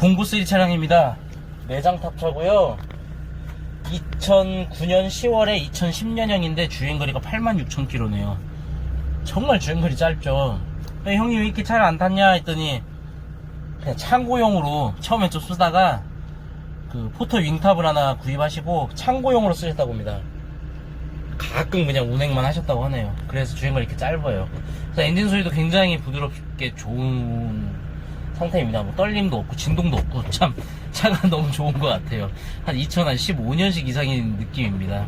봉구3 차량입니다. 내장 탑차고요. 2009년 10월에 2010년형인데 주행거리가 86,000km네요. 정말 주행거리 짧죠. 야, 형님 왜 이렇게 차를 안 탔냐 했더니 그냥 창고용으로 처음에 좀 쓰다가 그 포터 윙탑을 하나 구입하시고 창고용으로 쓰셨다고 합니다. 가끔 그냥 운행만 하셨다고 하네요. 그래서 주행거리 이렇게 짧아요. 그래서 엔진 소리도 굉장히 부드럽게 좋은 상태입니다. 뭐 떨림도 없고 진동도 없고 참 차가 너무 좋은 것 같아요. 한 2015년식 이상인 느낌입니다.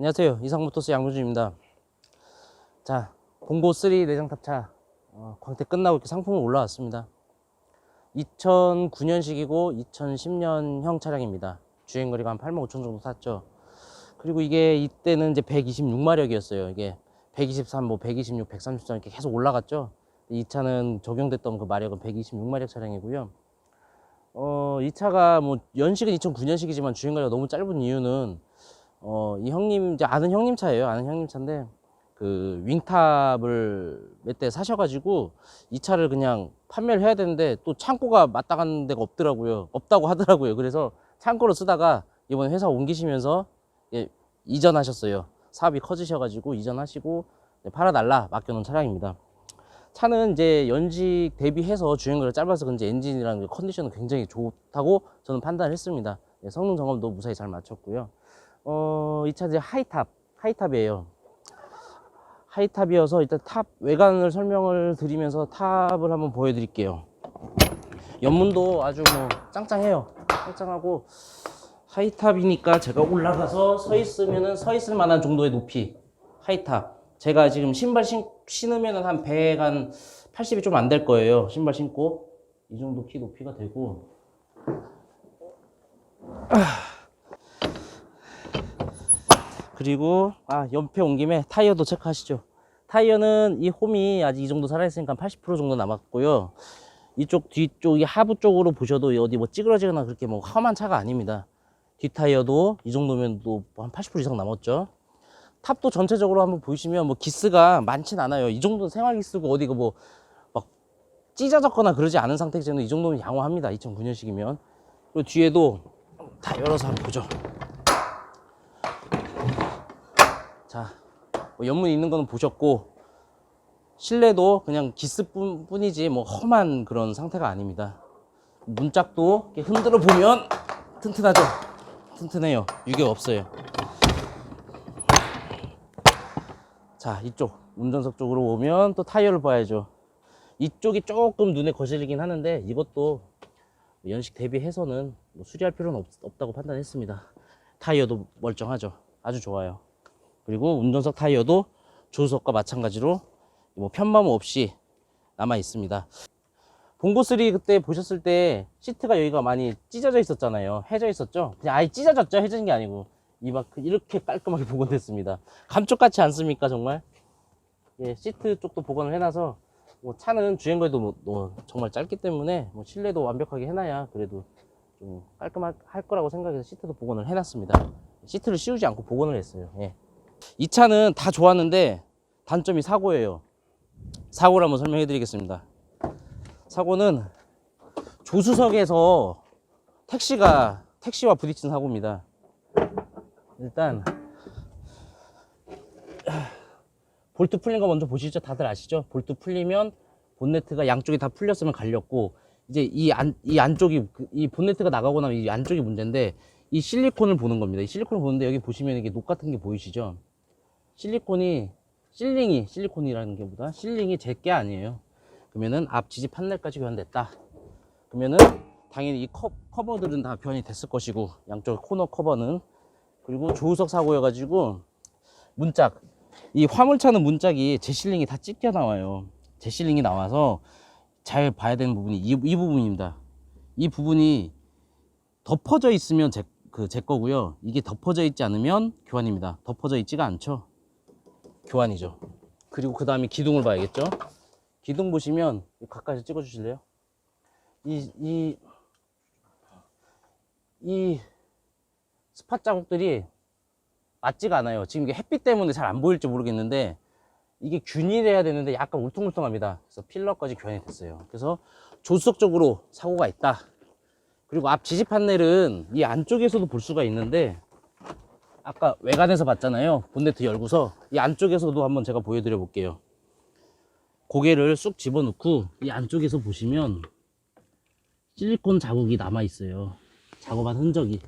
안녕하세요. 이상모터스 양조주입니다. 자, 봉고3 내장 탑차 어, 광택 끝나고 이렇게 상품이 올라왔습니다. 2009년식이고 2010년형 차량입니다. 주행거리가 한85,000 정도 탔죠. 그리고 이게 이때는 이제 126마력이었어요. 이게 123, 뭐 126, 133 이렇게 계속 올라갔죠. 이 차는 적용됐던 그 마력은 126마력 차량이고요. 어, 이 차가 뭐 연식은 2009년식이지만 주행거리가 너무 짧은 이유는 어, 이 형님, 이제 아는 형님 차예요. 아는 형님 차인데, 그, 윙탑을 몇 대 사셔가지고, 이 차를 그냥 판매를 해야 되는데, 또 창고가 맞다 가는 데가 없더라고요. 없다고 하더라고요. 그래서 창고로 쓰다가, 이번에 회사 옮기시면서, 예, 이전하셨어요. 사업이 커지셔가지고, 이전하시고, 네, 팔아달라, 맡겨놓은 차량입니다. 차는 이제 연식 대비해서 주행거리가 짧아서 그런지 엔진이랑 컨디션은 굉장히 좋다고 저는 판단을 했습니다. 예, 성능 점검도 무사히 잘 마쳤고요. 어, 이차 이제 하이탑, 하이탑이에요. 하이탑이어서 일단 탑 외관을 설명을 드리면서 탑을 한번 보여드릴게요. 옆문도 아주 뭐 짱짱해요. 짱짱하고 하이탑이니까 제가 올라가서 서 있으면은 서 있을 만한 정도의 높이. 하이탑. 제가 지금 신발 신, 신으면은 한 100, 한 80이 좀 안 될 거예요. 신발 신고. 이 정도 키 높이가 되고. 그리고 아 옆에 온 김에 타이어도 체크하시죠. 타이어는 이 홈이 아직 이 정도 살아있으니까 80% 정도 남았고요. 이쪽 뒤쪽 이 하부 쪽으로 보셔도 어디 뭐 찌그러지거나 그렇게 뭐 험한 차가 아닙니다. 뒷 타이어도 이 정도면 또 한 80% 이상 남았죠. 탑도 전체적으로 한번 보시면 뭐 기스가 많진 않아요. 이 정도는 생활 기스고 어디가 뭐막 찢어졌거나 그러지 않은 상태에서는 이 정도면 양호합니다. 2009년식이면. 그리고 뒤에도 다 열어서 한번 보죠 자, 뭐 연문 있는 거는 보셨고 실내도 그냥 기스뿐 뿐이지 뭐 험한 그런 상태가 아닙니다. 문짝도 흔들어 보면 튼튼하죠. 튼튼해요. 유격 없어요. 자, 이쪽 운전석 쪽으로 오면 또 타이어를 봐야죠. 이쪽이 조금 눈에 거슬리긴 하는데 이것도 연식 대비해서는 뭐 수리할 필요는 없, 다고 판단했습니다. 타이어도 멀쩡하죠. 아주 좋아요. 그리고 운전석 타이어도 조수석과 마찬가지로 뭐 편마모 없이 남아 있습니다. 봉고3 그때 보셨을 때 시트가 여기가 많이 찢어져 있었잖아요. 해져 있었죠? 그냥 아예 찢어졌죠? 해진 게 아니고. 이막 이렇게 깔끔하게 복원됐습니다. 감쪽 같지 않습니까, 정말? 예, 시트 쪽도 복원을 해놔서 뭐 차는 주행거리도 뭐, 뭐 정말 짧기 때문에 뭐 실내도 완벽하게 해놔야 그래도 좀 깔끔할 할 거라고 생각해서 시트도 복원을 해놨습니다. 시트를 씌우지 않고 복원을 했어요. 예. 이 차는 다 좋았는데 단점이 사고예요. 사고를 한번 설명해 드리겠습니다. 사고는 조수석에서 택시가 택시와 부딪힌 사고입니다. 일단 볼트 풀린 거 먼저 보시죠. 다들 아시죠? 볼트 풀리면 본네트가 양쪽이 다 풀렸으면 갈렸고 이제 이 안 이 안쪽이 그- 이 본네트가 나가고 나면 이 안쪽이 문제인데 이 실리콘을 보는 겁니다. 이 실리콘을 보는데 여기 보시면 이게 녹 같은 게 보이시죠? 실리콘이 실링이 실리콘이라는 게 보다 실링이 제 게 아니에요. 그러면은 앞 지지 판넬까지 교환됐다. 그러면은 당연히 이 커, 커버들은 다 교환이 됐을 것이고 양쪽 코너 커버는 그리고 조수석 사고여 가지고 문짝 이 화물차는 문짝이 제실링이 다 찢겨 나와요. 제실링이 나와서 잘 봐야 되는 부분이 이, 이 부분입니다. 이 부분이 덮어져 있으면 제, 그, 제 거고요. 이게 덮어져 있지 않으면 교환입니다. 덮어져 있지가 않죠. 교환이죠. 그리고 그 다음에 기둥을 봐야겠죠. 기둥 보시면 가까이서 찍어 주실래요? 이, 이, 이 스팟 자국들이 맞지가 않아요. 지금 이게 햇빛 때문에 잘 안 보일지 모르겠는데 이게 균일해야 되는데 약간 울퉁불퉁합니다. 그래서 필러까지 교환이 됐어요. 그래서 조수석 쪽으로 사고가 있다. 그리고 앞 지지 판넬은 이 안쪽에서도 볼 수가 있는데 아까 외관에서 봤잖아요. 본네트 열고서 이 안쪽에서도 한번 제가 보여드려 볼게요. 고개를 쑥 집어넣고 이 안쪽에서 보시면 실리콘 자국이 남아 있어요. 작업한 흔적이.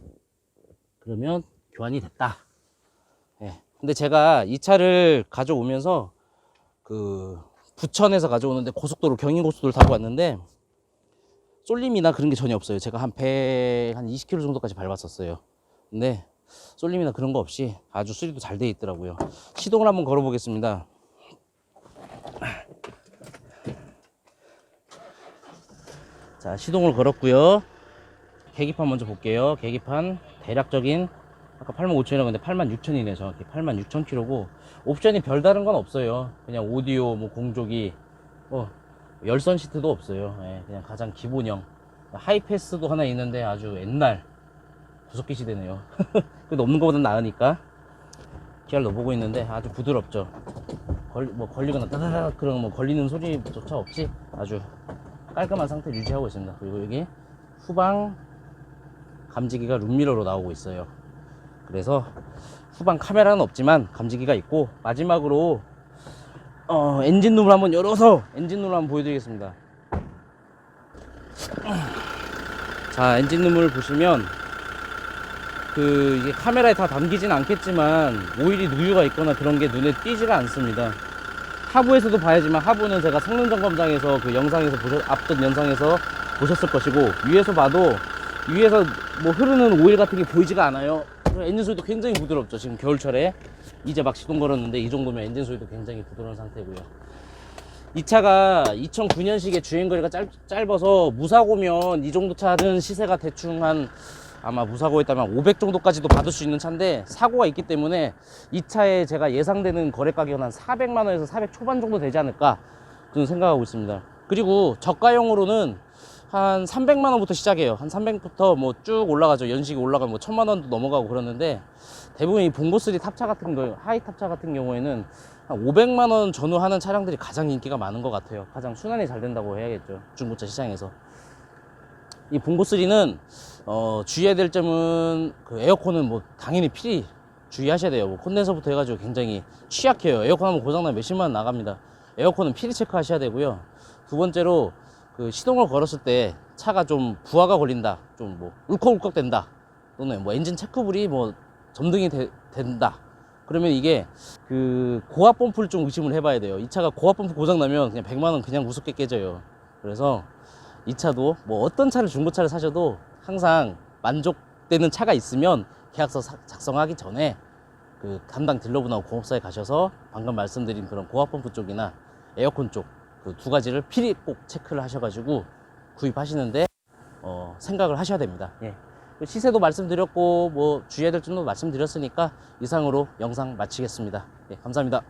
그러면 교환이 됐다. 예. 근데 제가 이 차를 가져오면서 그 부천에서 가져오는데 고속도로 경인고속도로 타고 왔는데 쏠림이나 그런 게 전혀 없어요. 제가 한 100, 한 20km 정도까지 밟았었어요. 근데 쏠림이나 그런 거 없이 아주 수리도 잘 돼 있더라고요. 시동을 한번 걸어 보겠습니다. 자, 시동을 걸었고요. 계기판 먼저 볼게요. 계기판 대략적인 아까 85,000이라고 했는데 86,000이네요. 정확히 86,000km고 옵션이 별다른 건 없어요. 그냥 오디오, 뭐 공조기, 뭐 열선 시트도 없어요. 예, 그냥 가장 기본형. 하이패스도 하나 있는데 아주 옛날 구석기 시대네요. 그래도 없는 것보다 나으니까 기아를 넣어보고 있는데 아주 부드럽죠. 걸, 뭐 걸리거나 따다닥 그런 뭐 걸리는 소리조차 없이 아주 깔끔한 상태 유지하고 있습니다. 그리고 여기 후방 감지기가 룸미러로 나오고 있어요. 그래서 후방 카메라는 없지만 감지기가 있고 마지막으로 어, 엔진룸을 한번 열어서 엔진룸을 한번 보여드리겠습니다. 자, 엔진룸을 보시면 그 이게 카메라에 다 담기진 않겠지만 오일이 누유가 있거나 그런 게 눈에 띄지가 않습니다. 하부에서도 봐야지만 하부는 제가 성능 점검장에서 그 영상에서 보셨 앞전 영상에서 보셨을 것이고 위에서 봐도 위에서 뭐 흐르는 오일 같은 게 보이지가 않아요. 엔진 소리도 굉장히 부드럽죠. 지금 겨울철에 이제 막 시동 걸었는데 이 정도면 엔진 소리도 굉장히 부드러운 상태고요. 이 차가 2009년식의 주행거리가 짧, 짧아서 무사고면 이 정도 차는 시세가 대충 한 아마 무사고였다면 500 정도까지도 받을 수 있는 차인데 사고가 있기 때문에 이 차에 제가 예상되는 거래 가격은 한 400만 원에서 400 초반 정도 되지 않을까 저는 생각하고 있습니다. 그리고 저가형으로는 한 300만 원부터 시작해요. 한 300부터 뭐 쭉 올라가죠. 연식이 올라가면 뭐 1000만 원도 넘어가고 그러는데 대부분 이 봉고3 탑차 같은 거, 하이 탑차 같은 경우에는 한 500만 원 전후 하는 차량들이 가장 인기가 많은 것 같아요. 가장 순환이 잘 된다고 해야겠죠. 중고차 시장에서. 이 봉고3는 어, 주의해야 될 점은 그 에어컨은 뭐 당연히 필히 주의하셔야 돼요. 뭐 콘덴서부터 해가지고 굉장히 취약해요. 에어컨 하면 고장나면 몇십만 원 나갑니다. 에어컨은 필히 체크하셔야 되고요. 두 번째로 그 시동을 걸었을 때 차가 좀 부하가 걸린다. 좀 뭐 울컥울컥 된다. 또는 뭐 엔진 체크불이 뭐 점등이 되- 된다. 그러면 이게 그 고압 펌프를 좀 의심을 해봐야 돼요. 이 차가 고압 펌프 고장 나면 그냥 100만 원 그냥 우습게 깨져요. 그래서 이 차도 뭐 어떤 차를 중고차를 사셔도 항상 만족되는 차가 있으면 계약서 사- 작성하기 전에 그 담당 딜러분하고 공업사에 가셔서 방금 말씀드린 그런 고압 펌프 쪽이나 에어컨 쪽 그 두 가지를 필히 꼭 체크를 하셔가지고 구입하시는데 어, 생각을 하셔야 됩니다. 예. 그 시세도 말씀드렸고 뭐 주의해야 될 점도 말씀드렸으니까 이상으로 영상 마치겠습니다. 예, 감사합니다.